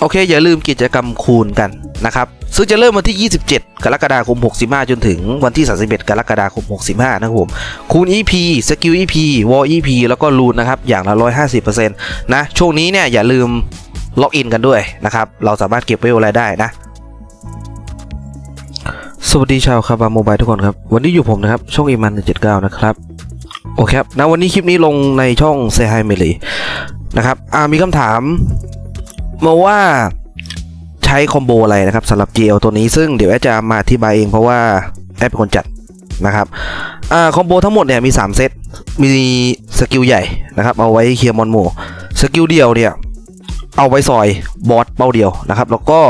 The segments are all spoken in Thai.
โอเค อย่าลืมกิจกรรมคูณกันนะครับ ซึ่งจะเริ่มวันที่ 27 กรกฎาคม 65 จนถึงวันที่ 31 กรกฎาคม 65 นะครับผม คูณ EP สกิล EP Wall EP แล้วก็รูนนะครับ อย่างละ 150%นะ ช่วงนี้เนี่ยอย่าลืมล็อกอินกันด้วยนะครับ เราสามารถเก็บเวลอะไรได้นะ สวัสดีชาวคาบาโมบายทุกคนครับ วันนี้อยู่ผมนะครับ ช่องอีมัน79 นะครับ โอเคครับนะวันนี้คลิปนี้ลงในช่อง Say Hi m e l y นะครับ อ่ามีคำถาม มาว่าใช้คอมโบอะไรนะครับสำหรับ GL ตัวนี้ซึ่งเดี๋ยวแอจะมาอธิบายเองเพราะว่าแอเป็นคนจัดนะครับอ่าคอมโบทั้งหมดเนี่ยมี3เซตมีสกิลใหญ่นะครับเอาไว้เคลียร์มอนโมสกิลเดียวเนี่ยเอาไว้ซอยบอสเป้าเดียวนะครับ แล้วก็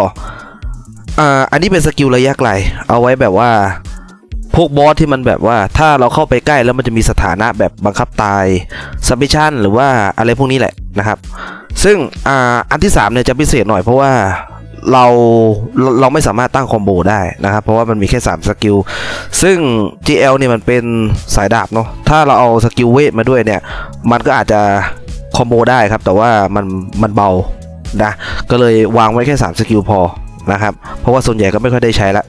อ่าอันนี้เป็นสกิลระยะไกล เอาไว้แบบว่า พวกบอสที่มันแบบว่าถ้าเราเข้าไปใกล้แล้วมันจะมีสถานะแบบบังคับตายซับมิชันหรือว่าอะไรพวกนี้แหละนะครับ ซึ่งอ่าอันที่3เนี่ยจะพิเศษหน่อยเพราะว่าเราเราเราไม่สามารถตั้งคอมโบได้นะครับ เพราะว่ามันมีแค่ 3 สกิล ซึ่ง GL เนี่ยมันเป็นสายดาบเนาะถ้าเราเอาสกิลเวทมาด้วยเนี่ย มันก็อาจจะคอมโบได้ครับ แต่ว่ามันมันเบานะก็เลยวางไว้แค่ 3 สกิลพอนะครับ เพราะว่าส่วนใหญ่ก็ไม่ค่อยได้ใช้ละ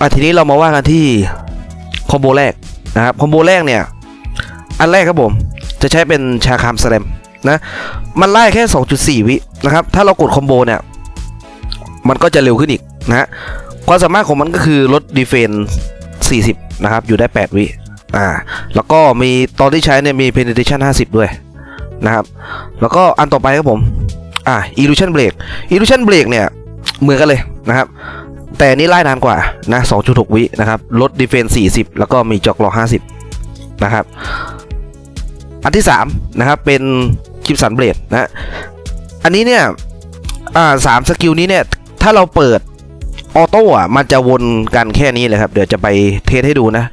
อะทีนี้เรามาว่ากันที่คอมโบแรกนะครับคอมโบแรกเนี่ยอันแรกครับผมจะใช้เป็นชาคามสแลมนะมันไล่แค่ 2.4 วินะครับถ้าเรากดคอมโบเนี่ยมันก็จะเร็วขึ้นอีกนะฮะความสามารถของมันก็คือลดดีเฟน40 นะครับ อยู่ได้ 8 วิอ่าแล้วก็มีตอนที่ใช้เนี่ยมี penetration 50 ด้วยนะครับ แล้วก็อันต่อไปครับผมอ่า illusion break illusion break เนี่ยเหมือนกันเลยนะครับ แต่นี่ไล่นานกว่านะ2.6 วินะครับลดดีเฟน40 แล้วก็มีจ็อกลอ50 นะครับ อันที่ 3 นะครับ เป็นคิปสันเบลดนะอันนี้เนี่ยอ่าสามสกิลนี้เนี่ย ถ้าเราเปิดออโต้อะมันจะวนกันแค่นี้เลยครับ เดี๋ยวจะไปเทสให้ดูนะ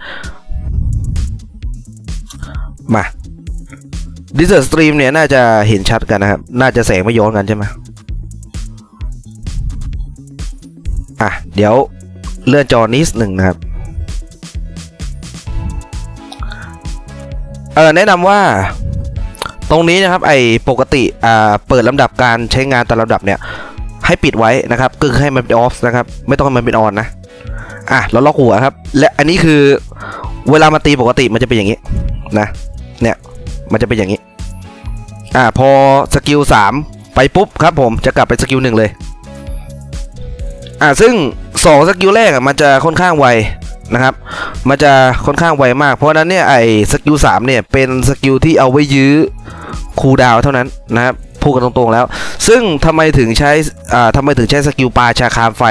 มาดิสเซอร์สตรีมเนี่ย น่าจะเห็นชัดกันนะครับ น่าจะแสงไม่ย้อนกันใช่ไหม อะ เดี๋ยวเลื่อนจอนิดหนึ่งนะครับเออแนะนำว่าตรงนี้นะครับไอ้ปกติอ่าเปิดลำดับการใช้งานแตามลำดับเนี่ย ให้ปิดไว้นะครับก็คือให้มันเป็นออฟนะครับ ไม่ต้องให้มันเป็นออนนะอะเราล็อกหัวครับ และอันนี้คือเวลามาตีปกติมันจะเป็นอย่างนี้นะเนี่ยมันจะเป็นอย่างนี้อ่าพอสกิล3ไปปุ๊บครับผมจะกลับไปสกิลหนึ่งเลย อ่าซึ่ง2สกิลแรกอะมันจะค่อนข้างไวนะครับ มันจะค่อนข้างไวมาก เพราะนั้นเนี่ยไอ้สกิล3เนี่ยเป็นสกิลที่เอาไว้ยื้อคูดาวเท่านั้นนะครับพูดกันตรงๆแล้ว ซึ่งทำไมถึงใช้อ่าทำไมถึงใช้สกิลปลาชาคามไฟ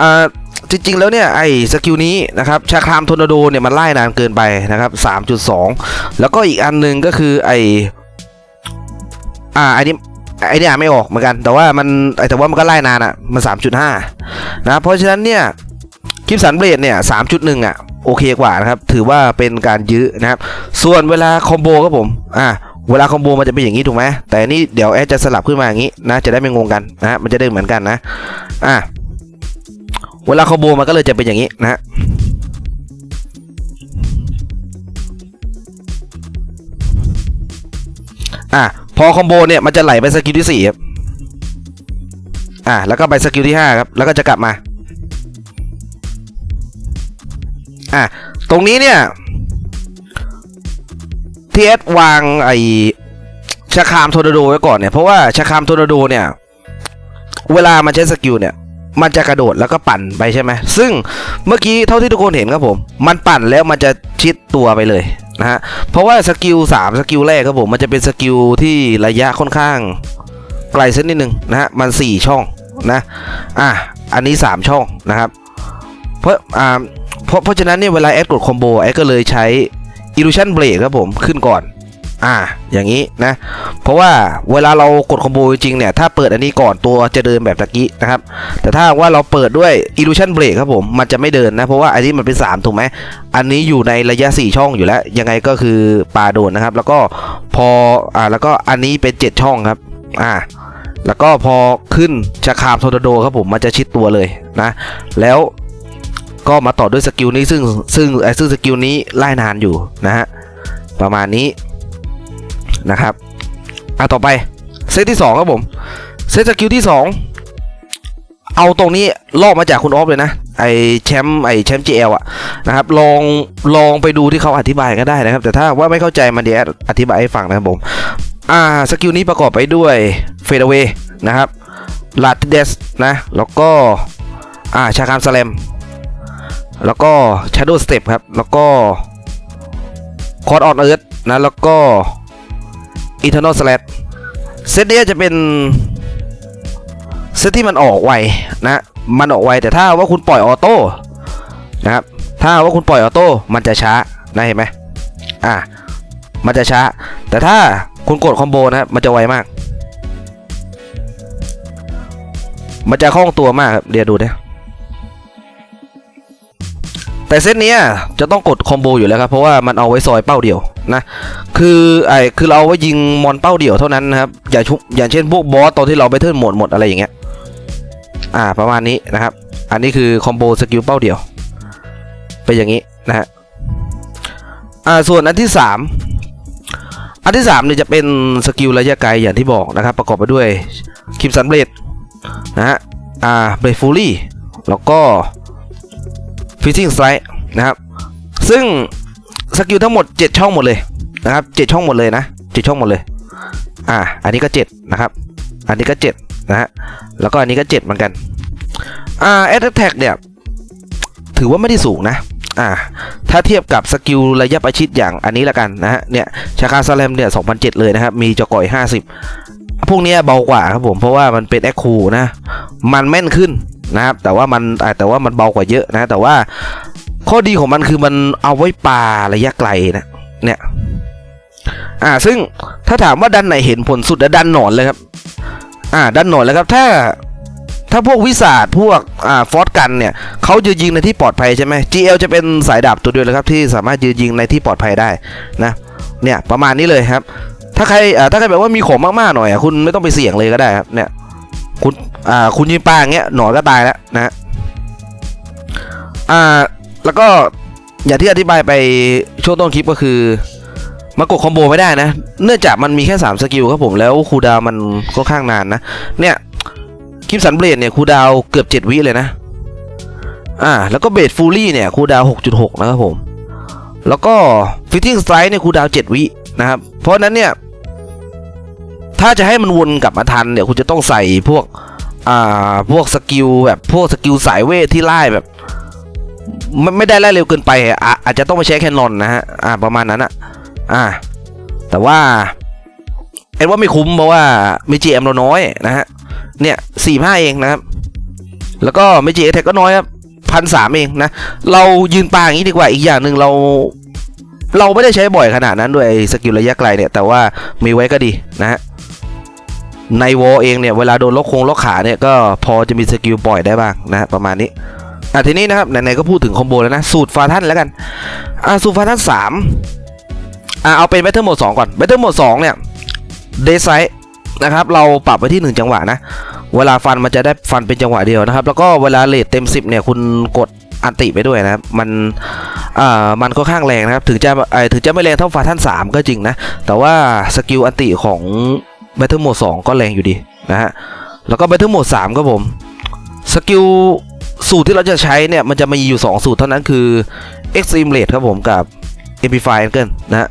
อ่าจริงๆ แล้วเนี่ยไอ้สกิลนี้นะครับชาคามทอร์นาโดเนี่ยมันไล่นานเกินไปนะครับ 3.2 แล้วก็อีกอันหนึงก็คือไอ้อ่าอันนี้ ไอ้นี่อ่านไม่ออกเหมือนกัน แต่ว่ามันแต่ว่ามันก็ไล่นานอะมัน 3.5 นะ เพราะฉะนั้นเนี่ยคลิปสันเบรดเนี่ย3.1 อะ โอเคกว่านะครับ ถือว่าเป็นการยื้อนะครับ ส่วนเวลาคอมโบครับผม อ่าเวลาคอมโบมันจะเป็นอย่างนี้ถูกไหมแต่นี่เดี๋ยวแอดจะสลับขึ้นมาอย่างนี้นะ จะได้ไม่งงกันนะมันจะได้เหมือนกันนะ อ่าเวลาคอมโบมันก็เลยจะเป็นอย่างนี้นะฮะอะ พอคอมโบเนี่ยมันจะไหลไปสกิลที่สี่ครับอ่าแล้วก็ไปสกิลที่ห้าครับ แล้วก็จะกลับมาอะตรงนี้เนี่ยทีเอสวางไอชาคามโทนาโดไว้ก่อนเนี่ยเพราะว่าชาคามโทนาโดเนี่ยเวลามันใช้สกิลเนี่ยมันจะกระโดดแล้วก็ปั่นไปใช่ไหมซึ่งเมื่อกี้เท่าที่ทุกคนเห็นครับผม มันปั่นแล้วมันจะชิดตัวไปเลย นะฮะเพราะว่าสกิล3สกิลแรกครับผมมันจะเป็นสกิลที่ระยะค่อนข้างไกลสักนิดนึงนะฮะมัน 4 ช่องนะอะอันนี้ 3 ช่องนะครับเพราะอ่าเพราะเพราะฉะนั้นเนี่ยเวลาแอดกดคอมโบแอดก็เลยใช้ illusion break ครับผมขึ้นก่อน อ่า อย่างนี้นะ เพราะว่าเวลาเรากดคอมโบจริงเนี่ย ถ้าเปิดอันนี้ก่อนตัวจะเดินแบบตะกี้นะครับ แต่ถ้าว่าเราเปิดด้วย illusion break ครับผม มันจะไม่เดินนะ เพราะว่าอันนี้มันเป็น 3 ถูกไหม อันนี้อยู่ในระยะ 4 ช่องอยู่แล้ว ยังไงก็คือปลาโดนนะครับ แล้วก็พอ อ่า แล้วก็อันนี้เป็น 7 ช่องครับ อ่า แล้วก็พอขึ้นชาคามโทนาโดครับผม มันจะชิดตัวเลยนะ แล้วก็มาต่อด้วยสกิลนี้ซึ่งซึ่งไอ้ซึ่งสกิลนี้ไล่นานอยู่นะฮะ ประมาณนี้ นะครับอะต่อไปเซตที่2ครับผมเซตสกิลที่สองเอาตรงนี้ลอกมาจากคุณออฟเลยนะไอแชมป์ไอแชมป์ GL อะนะครับลองลองไปดูที่เขาอธิบายก็ได้นะครับ แต่ถ้าว่าไม่เข้าใจมันเดี๋ยวอธิบายให้ฟังนะครับผมอ่าสกิลนี้ประกอบไปด้วยเฟดเวนะครับลาดเดสนะแล้วก็อ่าชาคามสแลมแล้วก็ชาร์โดสเต็ปครับแล้วก็คอร์ดออนเอิร์ธนะแล้วก็ อีเทอร์นอลสแลดเซตเนี้ยจะเป็นเซตที่มันออกไวนะมันออกไวแต่ถ้าว่าคุณปล่อยออโต้นะครับถ้าว่าคุณปล่อยออโต้มันจะช้านะเห็นไหมอ่ามันจะช้า แต่ถ้าคุณกดคอมโบนะครับมันจะไวมาก มันจะคล่องตัวมากครับเดี๋ยวดูนะแต่เซตเนี้ยจะต้องกดคอมโบอยู่แล้วครับเพราะว่ามันเอาไว้ซอยเป้าเดียว นะคือไอ้คือเราเอาไว้ยิงมอนเป้าเดี่ยวเท่านั้นนะครับอย่าชุอย่างเช่นพวกบอสตอนที่เราไปเทิร์นหมดหมดอะไรอย่างเงี้ยอ่าประมาณนี้นะครับ อันนี้คือคอมโบสกิลเป้าเดี่ยวเป็นอย่างนี้นะฮะอ่าส่วนอันที่สามอันที่สามเนี่ยจะเป็นสกิลระยะไกลอย่างที่บอกนะครับ ประกอบไปด้วยคิมสันเบลดนะฮะอ่าเบลดฟูลี่แล้วก็ฟิซซิ่งสไตร์นะครับ ซึ่ง สกิลทั้งหมด 7 ช่องหมดเลยนะครับ7ช่องหมดเลยนะ7ช่องหมดเลยอ่าอันนี้ก็ 7 นะครับ อันนี้ก็ 7 นะฮะแล้วก็อันนี้ก็ 7 เหมือนกันอ่าแอตแทกเนี่ยถือว่าไม่ได้สูงนะอ่าถ้าเทียบกับสกิลระยะประชิดอย่างอันนี้ละกันนะฮะเนี่ยชาคาซาเลมเนี่ย2007 เลยนะครับ มีจอก่อย 50 พวกนี้เบากว่าครับผมเพราะว่ามันเป็นแอคคูนะ มันแม่นขึ้นนะครับแต่ว่ามันแต่ว่ามันเบากว่าเยอะนะแต่ว่า ข้อดีของมันคือมันเอาไว้ปาระยะไกลนะ เนี่ย อ่า ซึ่งถ้าถามว่าดันไหนเห็นผลสุดอะดันหนอนเลยครับ อ่า ดันหนอนเลยครับ ถ้า ถ้าพวกวิสาดพวก อ่า ฟอสกันเนี่ย เขาจะยิงในที่ปลอดภัยใช่ไหม GL จะเป็นสายดาบตัวเดียวเลยครับ ที่สามารถยืนยิงในที่ปลอดภัยได้นะ เนี่ย ประมาณนี้เลยครับ ถ้าใคร อ่า ถ้าใครแบบว่ามีของมากๆหน่อยอะคุณไม่ต้องไปเสี่ยงเลยก็ได้ครับ เนี่ย คุณ อ่า คุณยิงปลาอย่างเงี้ย หนอนก็ตายแล้วนะ อ่า แล้วก็อย่างที่อธิบายไปช่วงต้นคลิปก็คือมากดคอมโบไม่ได้นะ เนื่องจากมันมีแค่ 3 สกิลครับผมแล้วคูดาวมันค่อนข้างนานนะ เนี่ยคิมสันเบลดเนี่ยคูดาวเกือบ 7 วิเลยนะ อ่า แล้วก็เบดฟูลี่เนี่ยคูดาว 6.6 นะครับผม แล้วก็ฟิตติ้งสไตร์เนี่ยคูดาว 7 วินะครับ เพราะฉะนั้นเนี่ย ถ้าจะให้มันวนกลับมาทันเนี่ย คุณจะต้องใส่พวก อ่า พวกสกิลแบบพวกสกิลสายเวทที่ไล่แบบ ไม่ไม่ได้ไล่เร็วเกินไปอะอาจจะต้องไปใช้แคนนอนนะฮะอ่าประมาณนั้นอะอ่า แต่ว่าเอ็นว่าไม่คุ้มเพราะว่ามี GM เอ็มเราน้อยนะฮะเนี่ยสี่ห้าเองนะครับ แล้วก็ไม่ GM แท็กก็น้อยครับพันสามเองนะ เรายืนปาอย่างนี้ดีกว่าอีกอย่างหนึ่งเรา เราไม่ได้ใช้บ่อยขนาดนั้นด้วยสกิลระยะไกลเนี่ย แต่ว่ามีไว้ก็ดีนะฮะในวอเองเนี่ย เวลาโดนล็อกคงล็อกขาเนี่ยก็พอจะมีสกิลปล่อยได้บ้างนะฮะประมาณนี้ อะทีนี้นะครับไหนๆก็พูดถึงคอมโบแล้วนะ สูตรฟาทันแล้วกัน อะสูตรฟาทันสามอะเอาเป็น Battle Mode 2ก่อน Battle Mode 2เนี่ยเดซไซนะครับเราปรับไปที่ 1 จังหวะนะ เวลาฟันมันจะได้ฟันเป็นจังหวะเดียวนะครับ แล้วก็เวลาเลทเต็ม 10เนี่ยคุณกดอันติไปด้วยนะครับ มันอ่ามันค่อนข้างแรงนะครับ ถึงจะเอ่อถึงจะไม่แรงเท่าฟาทัน3 ก็จริงนะ แต่ว่าสกิลอันติของ Battle Mode 2ก็แรงอยู่ดีนะฮะ แล้วก็ Battle Mode 3ครับผม สกิล สูตรที่เราจะใช้เนี่ย มันจะมีอยู่ 2 สูตรเท่านั้นคือ Extreme Rate ครับผมกับ Amplify Angle นะฮะ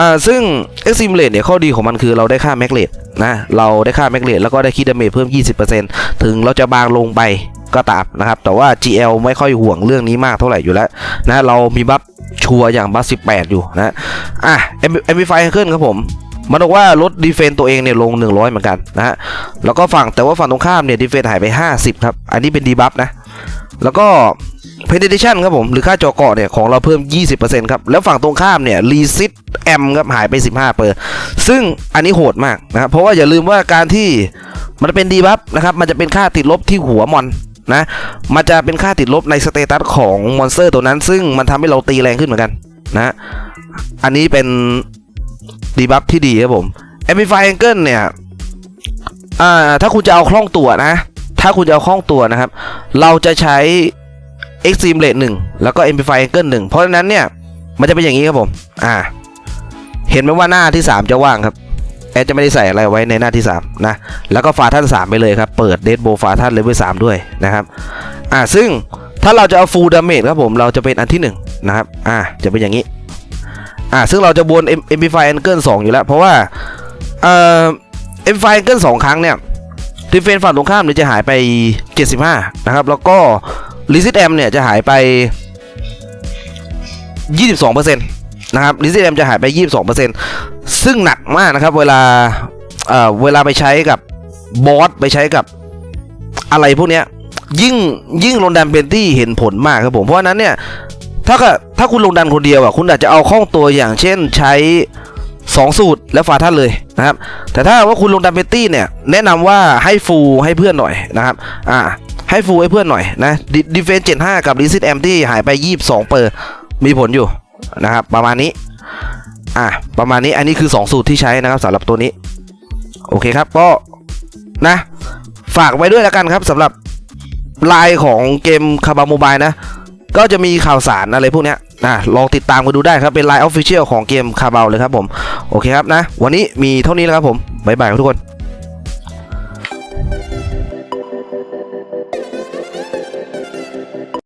อ่าซึ่ง Extreme Rate เนี่ย ข้อดีของมันคือเราได้ค่า Max Rate นะ เราได้ค่า Max Rate แล้วก็ได้คิดดาเมจเพิ่ม 20%ถึงเราจะบางลงไปก็ตามนะครับ แต่ว่า GL ไม่ค่อยห่วงเรื่องนี้มากเท่าไหร่อยู่แล้วนะ เรามีบัฟชัวอย่างบัฟ18 อยู่นะ อะ Amplify Angle ครับผม มันบอกว่าลดดีเฟนตัวเองเนี่ยลง 100 เหมือนกันนะฮะ แล้วก็ฝั่งแต่ว่าฝั่งตรงข้ามเนี่ยดีเฟนหายไป 50 ครับ อันนี้เป็นดีบัฟนะ แล้วก็ penetration ครับผม หรือค่าจอเกาะเนี่ย ของเราเพิ่ม 20%ครับ แล้วฝั่งตรงข้ามเนี่ย reset m ครับหายไป 15เปอร์ซึ่งอันนี้โหดมากนะครับ เพราะว่าอย่าลืมว่าการที่มันเป็นดีบัฟนะครับ มันจะเป็นค่าติดลบที่หัวมอนนะ มันจะเป็นค่าติดลบในสเตตัสของมอนสเตอร์ตัวนั้น ซึ่งมันทำให้เราตีแรงขึ้นเหมือนกันนะ อันนี้เป็น ดีบัฟที่ดีครับผม Amplify Angle เนี่ยอ่าถ้าคุณจะเอาคล่องตัวนะ ถ้าคุณจะเอาคล่องตัวนะครับ เราจะใช้ Extreme Rate 1 แล้วก็ Amplify Angle 1 เพราะฉะนั้นเนี่ย มันจะเป็นอย่างนี้ครับผม อ่า เห็นไหมว่าหน้าที่ 3 จะว่างครับ แอดจะไม่ได้ใส่อะไรไว้ในหน้าที่ 3 นะ แล้วก็ฟาท่าน 3 ไปเลยครับ เปิดเดดโบฟาท่านเลเวล3ด้วยนะครับ อ่าซึ่งถ้าเราจะเอาฟูลดาเมจครับผม เราจะเป็นอันที่ 1 นะครับ อ่าจะเป็นอย่างนี้ อ่าซึ่งเราจะบน MP5 Angle 2 อยู่แล้ว เพราะว่าเอ่อ MP5 Angle 2 ครั้งเนี่ยดิเฟนฝั่งตรงข้ามเนี่ยจะหายไป 75 นะครับ แล้วก็ลิซิตแอมเนี่ยจะหายไป 22%นะครับลิซิตแอมจะหายไป 22%ซึ่งหนักมากนะครับ เวลาเอ่อเวลาไปใช้กับบอสไปใช้กับอะไรพวกเนี้ยยิ่งยิ่งลงดันเป็นที่เห็นผลมากครับผม เพราะฉะนั้นเนี่ย ถ้ากิดถ้าคุณลงดันคนเดียวอะคุณอาจจะเอาคล่องตัวอย่างเช่นใช้ 2 สูตรแล้วฟาท่านเลยนะครับ แต่ถ้าว่าคุณลงดันเปนตี้เนี่ยแนะนำว่าให้ฟูให้เพื่อนหน่อยนะครับอ่าให้ฟูให้เพื่อนหน่อยนะดิเฟนเจ็ดห้ากับรีซิตแอมที่หายไป 22 เปอร์มีผลอยู่นะครับประมาณนี้อ่าประมาณนี้อันนี้คือ 2 สูตรที่ใช้นะครับสำหรับตัวนี้ โอเคครับก็นะฝากไว้ด้วยแล้วกันครับสำหรับลน์ของเกมคาบาโมบายนะ ก็จะมีข่าวสารอะไรพวกนี้นะลองติดตามกันดูได้ครับ เป็นไลน์ออฟฟิเชียลของเกมคาบาเลยครับผม โอเคครับนะ วันนี้มีเท่านี้แล้วครับผม บ๊ายบายครับทุกคน